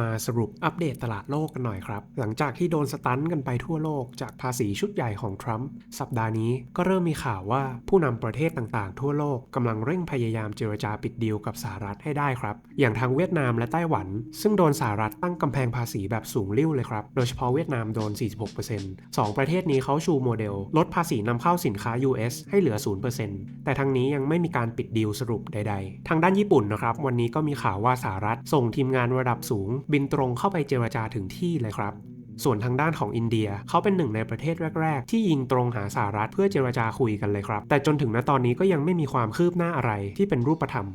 มาสรุปอัปเดตตลาดโลกกันหน่อยครับ หลังจากที่โดนสตันกันไปทั่วโลกจากภาษีชุดใหญ่ของทรัมป์สัปดาห์นี้ก็เริ่มมีข่าวว่าผู้นำประเทศต่างๆ ทั่วโลกกำลังเร่งพยายามเจรจาปิดดีลกับสหรัฐให้ได้ครับ อย่างทางเวียดนามและไต้หวัน ซึ่งโดนสหรัฐตั้งกำแพงภาษีแบบสูงลิ่วเลยครับ โดยเฉพาะเวียดนามโดน 46%สองประเทศนี้เขาชูโมเดล ลดภาษีนำเข้าสินค้า US ให้เหลือ 0%แต่ทั้งนี้ยังไม่มีการปิดดีลสรุปใด ๆ ทางด้านญี่ปุ่นนะครับวันนี้ก็มีข่าวว่าสหรัฐส่งทีมงานระดับสูงบินตรงเข้าไปเจรจาถึงที่เลยครับ ส่วนทางด้านของอินเดียเขาเป็นหนึ่งในประเทศแรก ๆ ที่ยิงตรงหาสหรัฐเพื่อเจรจาคุยกันเลยครับ แต่จนถึงณตอนนี้ก็ยังไม่มีความคืบหน้าอะไรที่เป็นรูปธรรม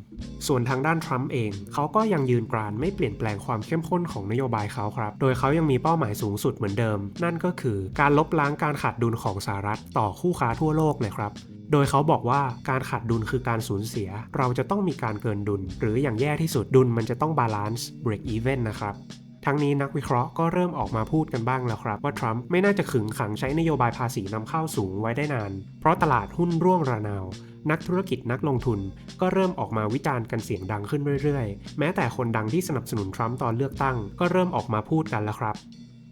ส่วนทางด้านทรัมป์เองเขาก็ยังยืนกรานไม่เปลี่ยนแปลงความเข้มข้นของนโยบายเขาครับ โดยเขายังมีเป้าหมายสูงสุดเหมือนเดิม นั่นก็คือการลบล้างการขาดดุลของสหรัฐต่อคู่ค้าทั่วโลกเลยครับ โดยเขาบอกว่าการขาดดุลคือการสูญเสีย เราจะต้องมีการเกินดุล หรืออย่างแย่ที่สุดดุลมันจะต้องบาลานซ์ break even นะครับทั้งนี้นักวิเคราะห์ก็เริ่มออกมาพูดกันบ้างแล้วครับ ว่าทรัมป์ไม่น่าจะขึงขังใช้นโยบายภาษีนำเข้าสูงไว้ได้นาน เพราะตลาดหุ้นร่วงระนาว นักธุรกิจนักลงทุน ก็เริ่มออกมาวิจารณ์กันเสียงดังขึ้นเรื่อยๆ แม้แต่คนดังที่สนับสนุนทรัมป์ตอนเลือกตั้ง ก็เริ่มออกมาพูดกันแล้วครับ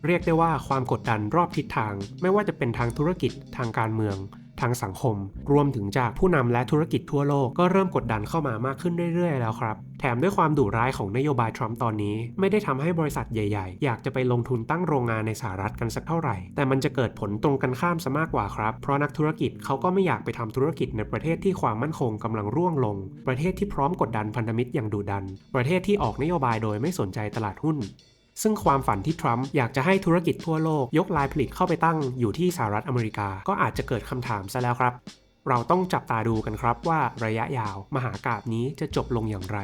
เรียกได้ว่าความกดดันรอบทิศทาง ไม่ว่าจะเป็นทางธุรกิจทางการเมือง ทางสังคม รวมถึงจากผู้นำและธุรกิจทั่วโลกก็เริ่มกดดันเข้ามามากขึ้นเรื่อยๆ แล้วครับ แถมด้วยความดุร้ายของนโยบายทรัมป์ตอนนี้ ไม่ได้ทำให้บริษัทใหญ่ๆ อยากจะไปลงทุนตั้งโรงงานในสหรัฐกันสักเท่าไหร่ แต่มันจะเกิดผลตรงกันข้ามซะมากกว่าครับ เพราะนักธุรกิจเขาก็ไม่อยากไปทำธุรกิจในประเทศที่ความมั่นคงกำลังร่วงลง ประเทศที่พร้อมกดดันพันธมิตรอย่างดุดัน ประเทศที่ออกนโยบายโดยไม่สนใจตลาดหุ้น ซึ่งความฝันที่ทรัมป์อยากจะให้ธุรกิจทั่วโลกยกลายผลิตเข้าไปตั้งอยู่ที่สหรัฐอเมริกาก็อาจจะเกิดคำถามซะแล้วครับ เราต้องจับตาดูกันครับว่าระยะยาวมหากาบนี้จะจบลงอย่างไร